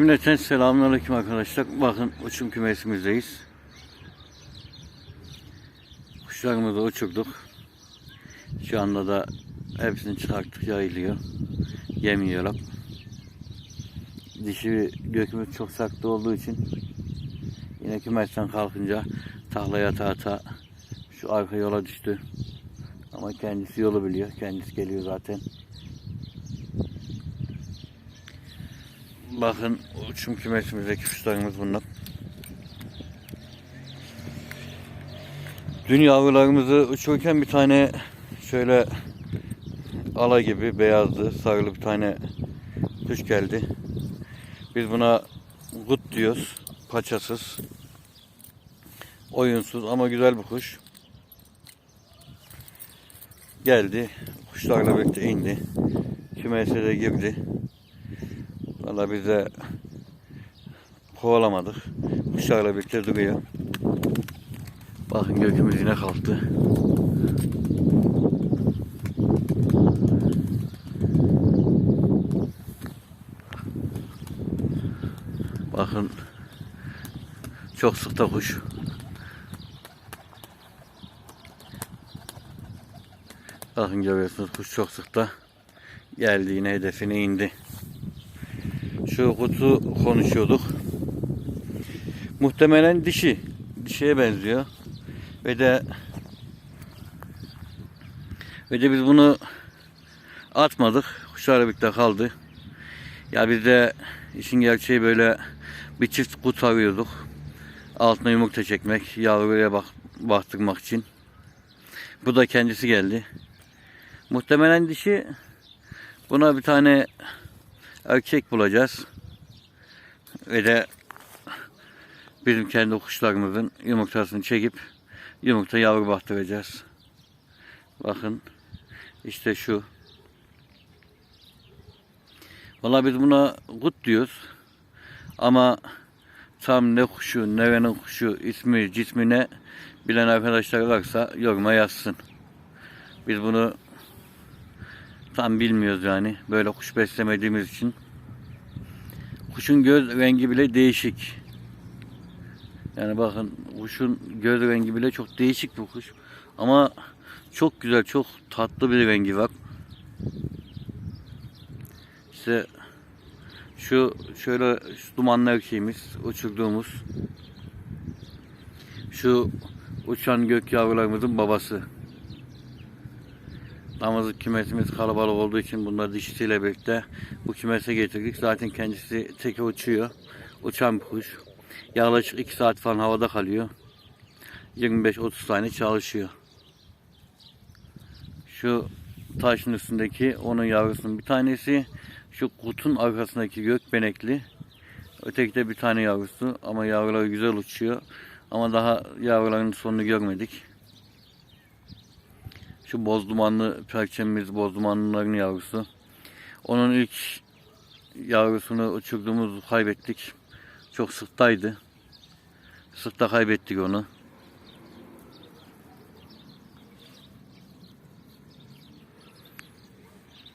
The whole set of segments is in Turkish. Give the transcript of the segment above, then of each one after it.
Cümleten selamünaleyküm arkadaşlar. Bakın uçum kümesimizdeyiz. Kuşlarımızı uçurduk. Şu anda da hepsini çıkarttık yayılıyor. Yem yiyorlar. Dişi gökümüz çok saklı olduğu için yine kümesten kalkınca tahlaya ata ata şu arka yola düştü. Ama kendisi yolu biliyor. Kendisi geliyor zaten. Bakın uçum kümesimizdeki kuşlarımız bunlar. Dün yavrularımızı uçururken bir tane şöyle ala gibi beyazdı, sarılı bir tane kuş geldi. Biz buna gut diyoruz. Paçasız. Oyunsuz ama güzel bir kuş. Geldi. Kuşlarla birlikte indi. Kümese de girdi. Valla biz de kovalamadık. Kuşlarla birlikte duruyor. Bakın gökümüz yine kalktı. Bakın çok sıkta kuş. Bakın görüyorsunuz kuş çok sıkta. Geldi yine hedefine indi. Şu kutu konuşuyorduk. Muhtemelen dişi. Dişiye benziyor. Ve de ve de biz bunu atmadık. Kuşlarla birlikte kaldı. Ya biz de işin gerçeği böyle bir çift kut arıyorduk. Altına yumurta çekmek, yavruya bak baktırmak için. Bu da kendisi geldi. Muhtemelen dişi buna bir tane erkek bulacağız. Ve de bizim kendi kuşlarımızın yumurtasını çekip yumurta yavru baktıracağız. Bakın işte şu. Valla biz buna kut diyoruz. Ama tam ne kuşu, nerenin kuşu, ismi, cismine bilen arkadaşlar varsa yoruma yazsın. Biz bunu tam bilmiyoruz yani. Böyle kuş beslemediğimiz için. Kuşun göz rengi bile değişik. Yani bakın kuşun göz rengi bile çok değişik bir kuş. Ama çok güzel, çok tatlı bir rengi var. İşte şu şöyle şu dumanlı erkeğimiz, uçurduğumuz şu uçan gök yavrularımızın babası. Damızlık kümesimiz kalabalık olduğu için bunları dişisiyle birlikte bu kümese getirdik. Zaten kendisi teke uçuyor. Uçan bir kuş. Yaklaşık 2 saat falan havada kalıyor. 25-30 tane çalışıyor. Şu taşın üstündeki onun yavrusunun bir tanesi. Şu kutun arkasındaki gökbenekli. Öteki de bir tane yavrusu ama yavruları güzel uçuyor. Ama daha yavruların sonunu görmedik. Şu boz dumanlı perçemimiz boz dumanlıların yavrusu. Onun ilk yavrusunu uçurduğumuz kaybettik. Çok sıktaydı. Sıkta kaybettik onu.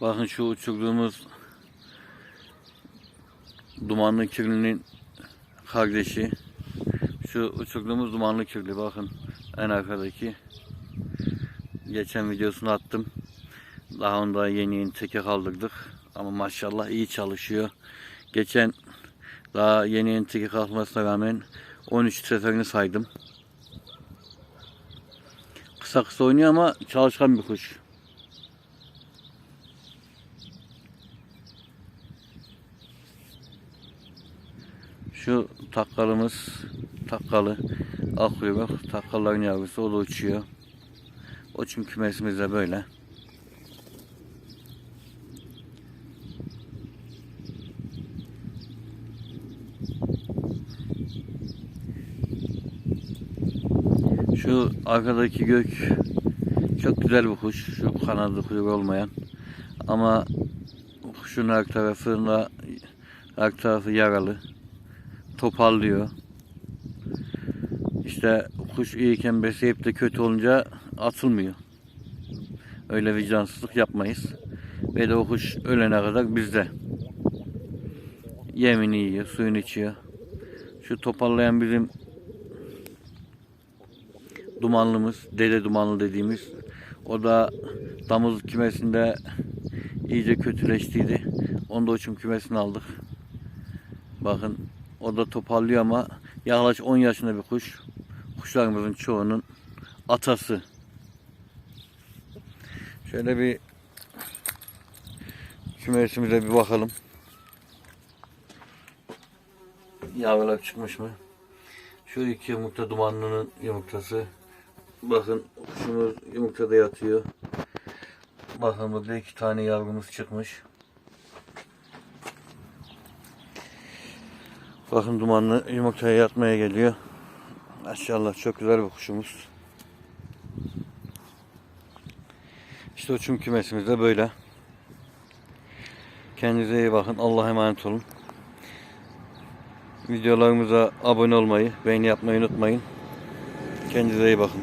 Bakın şu uçurduğumuz dumanlı kirlinin kardeşi. Şu uçurduğumuz dumanlı kirli bakın en arkadaki. Geçen videosunu attım. Daha onda yeni yeni teke kaldırdık. Ama maşallah iyi çalışıyor. Geçen daha yeni yeni teke kalkmasına rağmen 13 seferini saydım. Kısa kısa oynuyor ama çalışkan bir kuş. Şu takkalımız takkalı akkuyruk takkalların yavrusu o da uçuyor. O çünkü kümesimiz de böyle. Şu arkadaki gök çok güzel bir kuş. Şu kanadı kuyruk olmayan. Ama kuşun her tarafında her tarafı yaralı. Topallıyor. İşte kuş iyiyken besleyip de kötü olunca atılmıyor. Öyle vicdansızlık yapmayız. Ve de o kuş ölene kadar bizde. Yemini yiyor, suyunu içiyor. Şu toparlayan bizim dumanlımız, dede dumanlı dediğimiz. O da damız kümesinde iyice kötüleştiydi. Onu da uçum kümesine aldık. Bakın o da toparlıyor ama yaklaşık 10 yaşında bir kuş. Kuşlarımızın çoğunun atası. Şöyle bir kümesimize bir bakalım. Yavrular çıkmış mı? Şu iki yumurta dumanlının yumurtası. Bakın kuşumuz yumurtada yatıyor. Bakın burada iki tane yavrumuz çıkmış. Bakın dumanlı yumurtaya yatmaya geliyor. Maşallah çok güzel bir kuşumuz. İşte uçum kümesimiz de böyle. Kendinize iyi bakın. Allah'a emanet olun. Videolarımıza abone olmayı, beğeni yapmayı unutmayın. Kendinize iyi bakın.